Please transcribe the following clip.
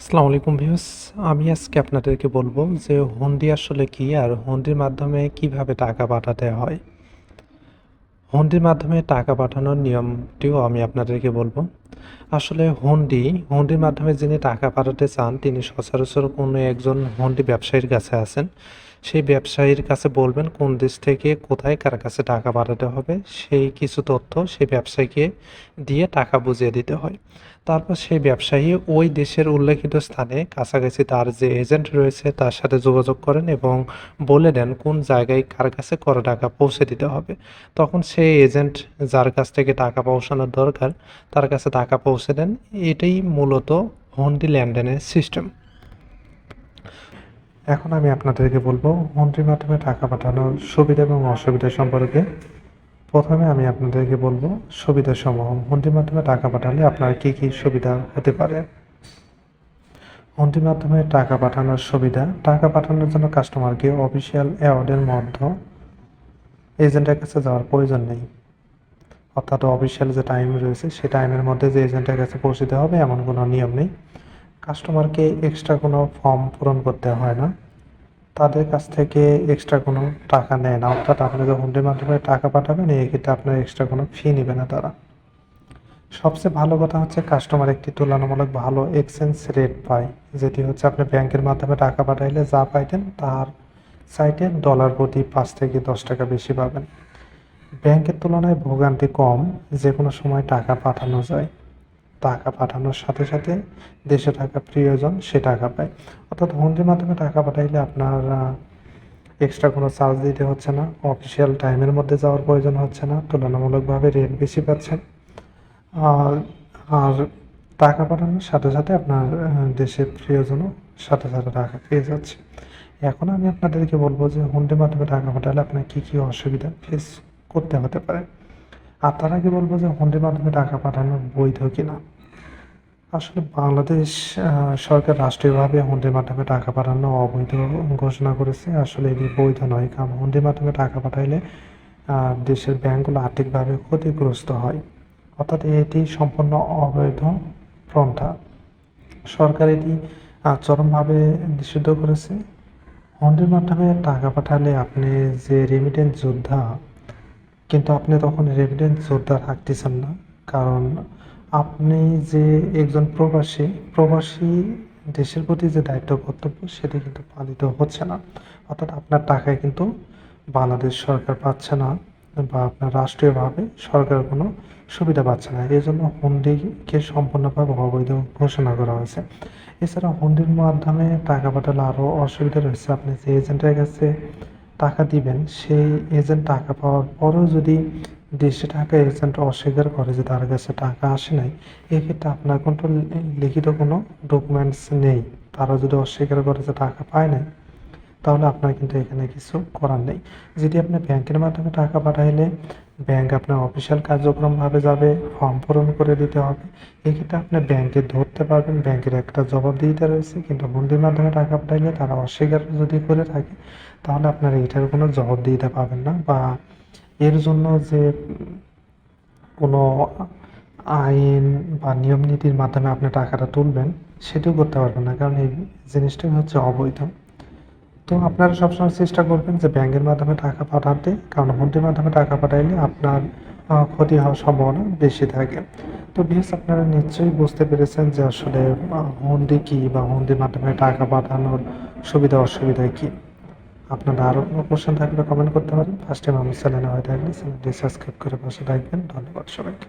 আসসালামু আলাইকুম ভিউস আমি আজকে আপনাদেরকে বলব যে হুন্ডি আসলে কি আর হন্ডির মাধ্যমে কীভাবে টাকা পাঠাতে হয়। হন্ডির মাধ্যমে টাকা পাঠানোর নিয়মটিও আমি আপনাদেরকে বলব। আসলে হন্ডি, হন্ডির মাধ্যমে যিনি টাকা পাঠাতে চান, তিনি সচরাচর কোনো একজন হুন্ডি ব্যবসায়ীর কাছে আছেন। সেই ব্যবসায়ীর কাছে বলবেন কোন দেশ থেকে কোথায় কার কাছে টাকা পাঠাতে হবে, সেই কিছু তথ্য সেই ব্যবসায়ীকে দিয়ে টাকা বুঝিয়ে দিতে হয়। তারপর সেই ব্যবসায়ী ওই দেশের উল্লেখিত স্থানে কাছাকাছি তার যে এজেন্ট রয়েছে তার সাথে যোগাযোগ করেন এবং বলে দেন কোন জায়গায় কার কাছে কত টাকা পৌঁছে দিতে হবে। তখন সেই এজেন্ট যার কাছ থেকে টাকা পৌঁছানোর দরকার, তার কাছে টাকা পৌঁছে দেন। এটাই মূলত হুন্ডি লেনদেনের সিস্টেম এখন আমি আপনাদেরকে বলব হুন্ডির মাধ্যমে টাকা পাঠানোর সুবিধা এবং অসুবিধা সম্পর্কে। প্রথমে আমি আপনাদেরকে বলব সুবিধা সমূহ হুন্ডির মাধ্যমে টাকা পাঠালে আপনার কি কি সুবিধা হতে পারে? হুন্ডির মাধ্যমে টাকা পাঠানোর সুবিধা। টাকা পাঠানোর জন্য কাস্টমারকে অফিসিয়াল অ্যাওয়ার্ডের মধ্যে এজেন্টের কাছে যাওয়ার প্রয়োজন নেই। অর্থাৎ অফিসিয়াল যে টাইম রয়েছে সেই টাইমের মধ্যে যে এজেন্টের কাছে পৌঁছতে হবে, এমন কোনো নিয়ম নেই। কাস্টমারকে এক্সট্রা কোনো ফর্ম পূরণ করতে হয় না। তাদের কাছ থেকে এক্সট্রা কোনো টাকা নেয় না। অর্থাৎ আপনি যখন হুন্ডির মাধ্যমে টাকা পাঠাবেন, এই ক্ষেত্রে আপনার এক্সট্রা কোনো ফি নেবে না তারা। সবচেয়ে ভালো কথা হচ্ছে কাস্টমার একটি তুলনামূলক ভালো এক্সচেঞ্জ রেট পায়, যেটি হচ্ছে আপনি ব্যাংকের মাধ্যমে টাকা পাঠাইলে যা পাইতেন, তার সাইটে ডলার প্রতি পাঁচ থেকে দশ টাকা বেশি পাবেন। ব্যাংকের তুলনায় ভোগান্তি কম যে কোনো সময় টাকা পাঠানো যায়। টাকা পাঠানোর সাথে সাথে দেশে টাকা প্রিয়জন সে টাকা পায়। অর্থাৎ হুন্ডির মাধ্যমে টাকা পাঠাইলে আপনার এক্সট্রা কোনো চার্জ দিতে হচ্ছে না অফিসিয়াল টাইমের মধ্যে যাওয়ার প্রয়োজন হচ্ছে না, তুলনামূলকভাবে রেট বেশি পাচ্ছেন। আর আর টাকা পাঠানোর সাথে সাথে আপনার দেশের প্রিয়জনও সাথে সাথে টাকা পেয়ে যাচ্ছে। এখন আমি আপনাদেরকে বলব যে হুন্ডির মাধ্যমে টাকা পাঠালে আপনার কী কী অসুবিধা ফেস করতে হতে পারে। আর তার আগে বলব যে হুন্ডির মাধ্যমে টাকা পাঠানো বৈধ কিনা? আসলে বাংলাদেশ সরকার রাষ্ট্রীয়ভাবে হুন্ডির মাধ্যমে টাকা পাঠানো অবৈধ ঘোষণা করেছে। আসলে এটি বৈধ নয়, কারণ হুন্ডির মাধ্যমে টাকা পাঠাইলে দেশের ব্যাংকগুলো আর্থিকভাবে ক্ষতিগ্রস্ত হয়। অর্থাৎ এটি সম্পূর্ণ অবৈধ পন্থা। সরকার এটি চরমভাবে নিষিদ্ধ করেছে। হুন্ডির মাধ্যমে টাকা পাঠালে আপনি যে রেমিটেন্স যোদ্ধা কিন্তু আপনি তখন রেমিটেন্স যোদ্ধা থাকতেছেন না। কারণ আপনি যে একজন প্রবাসী প্রবাসী দেশের প্রতি যে দায়িত্ব কর্তব্য, সেটি কিন্তু পালিত হচ্ছে না। অর্থাৎ আপনার টাকায় কিন্তু বাংলাদেশ সরকার পাচ্ছে না বা আপনার রাষ্ট্রীয়ভাবে সরকার কোনো সুবিধা পাচ্ছে না। এই জন্য হুন্ডিকে সম্পূর্ণভাবে অবৈধ ঘোষণা করা হয়েছে। এছাড়া হুন্ডির মাধ্যমে টাকা পাঠালে আরও অসুবিধা রয়েছে। আপনি যে এজেন্টের কাছে টাকা দিবেন, সেই এজেন্ট টাকা পাওয়ার পরেও যদি দেশে টাকা এজেন্ট অস্বীকার করে যে তার কাছে টাকা আসে নাই, এক্ষেত্রে আপনার কোনো লিখিত কোনো ডকুমেন্টস নেই। তারা যদি অস্বীকার করে যে টাকা পায় নাই তাহলে আপনার কিন্তু এখানে কিছু করার নেই। যদি আপনি ব্যাংকের মাধ্যমে টাকা পাঠাইলে, ব্যাংক আপনার অফিসিয়াল কার্যক্রমভাবে যাবে, ফর্ম পূরণ করে দিতে হবে। এক্ষেত্রে আপনি ব্যাংকে ধরতে পারবেন, ব্যাংকের একটা জবাবদিহিতা রয়েছে, কিন্তু হুন্ডির মাধ্যমে টাকা পাঠাইলে তারা অস্বীকার যদি করে থাকে, তাহলে আপনার এইটার কোনো জবাবদিহিতা পাবেন না বা এর জন্য যে কোনো আইন বা নিয়ম নীতির মাধ্যমে আপনি টাকাটা তুলবেন, সেটিও করতে পারবেন না। কারণ এই জিনিসটাই হচ্ছে অবৈধ। তো আপনারা সবসময় চেষ্টা করবেন যে ব্যাংকের মাধ্যমে টাকা পাঠাতে, কারণ হুন্ডির মাধ্যমে টাকা পাঠাইলে আপনার ক্ষতি হওয়ার সম্ভাবনা বেশি থাকে। তো বিশেষ আপনারা নিশ্চয়ই বুঝতে পেরেছেন যে আসলে হুন্ডি কী বা হুন্ডির মাধ্যমে টাকা পাঠানোর সুবিধা, অসুবিধা কী? আপনারা আরও কোনো কোশ্চেন থাকলে কমেন্ট করতে পারেন। ফার্স্ট টাইম আমার চ্যানেলে হয়ে থাকলে চ্যানেলটি সাবস্ক্রাইব করে পাশে থাকবেন। ধন্যবাদ সবাইকে।